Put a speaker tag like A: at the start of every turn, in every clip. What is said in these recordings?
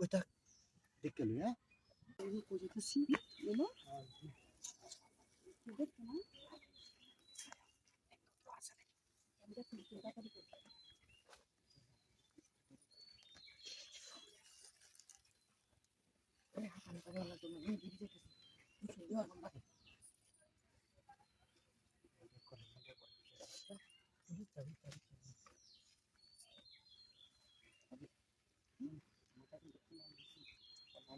A: ওই থাক দেখে নি হ্যাঁ?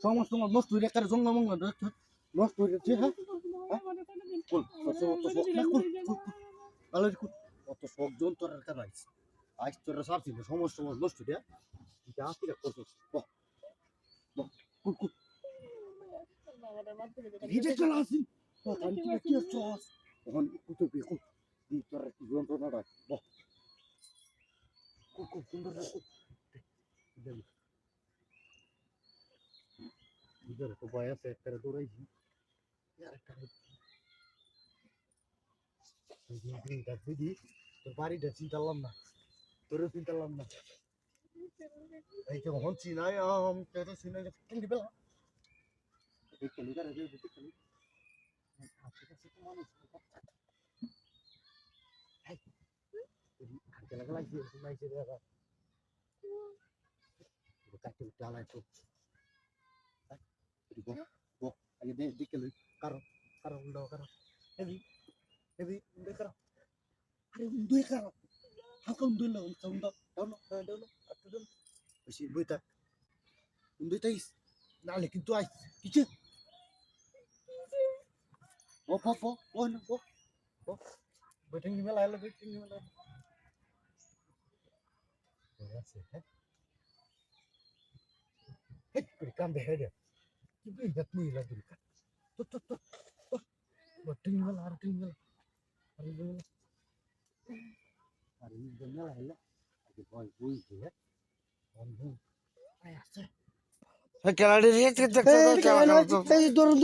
A: সমস্ত নষ্ট হয়ে একটা জঙ্গল মঙ্গল নষ্ট হয়ে হ্যাঁ ভালো অত শখ জন তোর একটা রাইস আজ তোর সারছি না সমস্ত নষ্ট হয়ে যা কি করছিস চলে যন্ত্রণা রাখ বাহ কুল সুন্দর to była ja sobie temperaturę tak দিদি তোর বাড়িটা চিন্তালাম না তোরও চিন্তালাম না এই যে হন চিনাই আম তোর চিনাই কিন্তু বেলা এই কলিকার এই যে কলি আছে কাছে তো মানুষ তো. Oh, eh. Eh, berikan deh dia. Ibu ingat mila dulu kan. केळाडी रे ते- ते- ते- ते- ते-
B: ते- ते- ते- ते- ते-